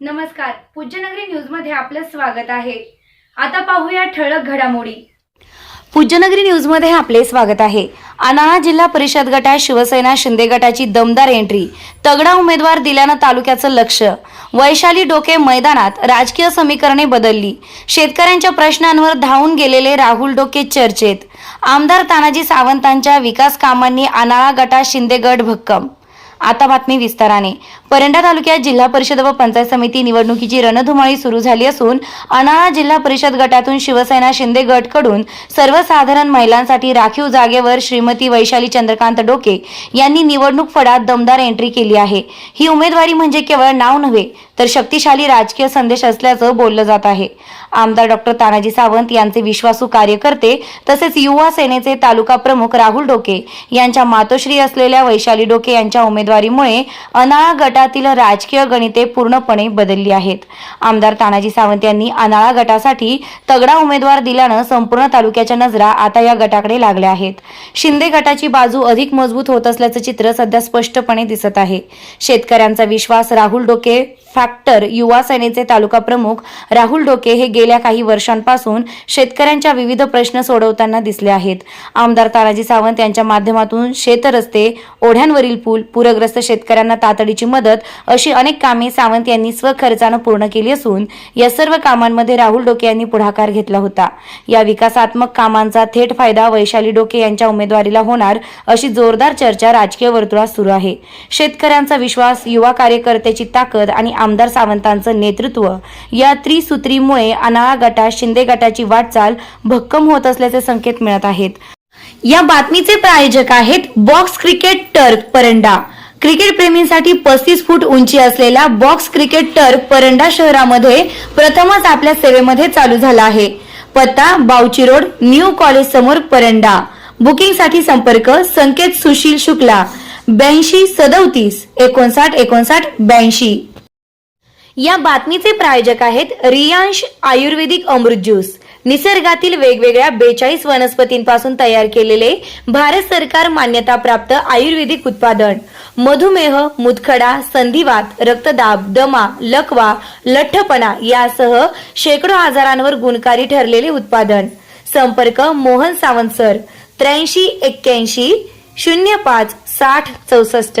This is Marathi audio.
नमस्कार. पूज्यनगरी न्यूजमध्ये आपलं स्वागत आहे. आता पाहूया ठळक घडामोडी. पूज्यनगरी न्यूजमध्ये आपले स्वागत आहे. अनाळा जिल्हा परिषद गटात शिवसेना शिंदे गटाची दमदार एंट्री. तगडा उमेदवार दिल्यानं तालुक्याचं लक्ष. वैशाली डोके मैदानात राजकीय समीकरणे बदलली. शेतकऱ्यांच्या प्रश्नांवर धावून गेलेले राहुल डोके चर्चेत. आमदार तानाजी सावंतांच्या विकास कामांनी अनाळा गटात शिंदे गट भक्कम. आता बातमी विस्ताराने. परंडा तालुक्यात जिल्हा परिषद व पंचायत समिती निवडणुकीची रणधुमाळी सुरू झाली असून अनाळा जिल्हा परिषद गटातून शिवसेना शिंदे गटकडून सर्वसाधारण महिलांसाठी राखीव जागेवर श्रीमती वैशाली चंद्रकांत डोके यांनी निवडणूक फडात दमदार एंट्री केली आहे. ही उमेदवारी म्हणजे केवळ नाव नव्हे तर शक्तिशाली राजकीय संदेश असल्याचं बोललं जात आहे. आमदार डॉक्टर तानाजी सावंत यांचे विश्वासू कार्यकर्ते तसेच युवा सेनेचे तालुका प्रमुख राहुल डोके यांच्या मातोश्री असलेल्या वैशाली डोके यांच्या उमेदवारीमुळे अनाळा गटातील राजकीय गणिते पूर्णपणे बदलली आहेत. आमदार तानाजी सावंत यांनी अनाळा गटासाठी तगडा उमेदवार दिल्यानं संपूर्ण तालुक्याच्या नजरा आता या गटाकडे लागल्या आहेत. शिंदे गटाची बाजू अधिक मजबूत होत असल्याचं चित्र सध्या स्पष्टपणे दिसत आहे. शेतकऱ्यांचा विश्वास राहुल डोके फॅक्टर युवा सेनेचे तालुका प्रमुख राहुल डोके हे गेल्या काही वर्षांपासून शेतकऱ्यांच्या विविध प्रश्न सोडवताना दिसले आहेत. आमदार तानाजी सावंत यांच्या माध्यमातून शेतरस्ते ओढ्यांवरील पूल पूरग्रस्त शेतकऱ्यांना तातडीची मदत अशी अनेक कामे सावंत यांनी स्वखर्चानं पूर्ण केली असून या सर्व कामांमध्ये राहुल डोके यांनी पुढाकार घेतला होता. या विकासात्मक कामांचा थेट फायदा वैशाली डोके यांच्या उमेदवारीला होणार अशी जोरदार चर्चा राजकीय वर्तुळात सुरू आहे. शेतकऱ्यांचा विश्वास युवा कार्यकर्त्याची ताकद आणि आमदार सावंतांचं नेतृत्व. या त्रिसूत्रीमुळे अनाळा गटात शिंदे गटाची वाटचाल भक्कम होत असल्याचे संकेत मिळत आहेत. या बातमीचे प्रायोजक आहेत box cricket turf Paranda. Cricket प्रेमींसाठी पस्तीस फूट उंची असलेला बॉक्स क्रिकेट टर्क परंडा शहरामध्ये प्रथमच आपल्या सेवेमध्ये चालू झाला आहे. पत्ता बावची रोड न्यू कॉलेज समोर परंडा. बुकिंगसाठी संपर्क संकेत सुशील शुक्ला. ब्याऐंशी सदोतीस एकोणसाठ एकोणसाठ ब्याऐंशी. या बातमीचे प्रायोजक आहेत रियांश आयुर्वेदिक अमृत ज्यूस. निसर्गातील वेगवेगळ्या बेचाळीस वनस्पतींपासून तयार केलेले भारत सरकार मान्यताप्राप्त आयुर्वेदिक उत्पादन. मधुमेह मुतखडा संधिवात रक्तदाब दमा लकवा लठ्ठपणा यासह शेकडो आजारांवर गुणकारी ठरलेले उत्पादन. संपर्क मोहन सावंत सर त्र्याऐंशी एक्क्याऐंशी शून्य पाच साठ चौसष्ट.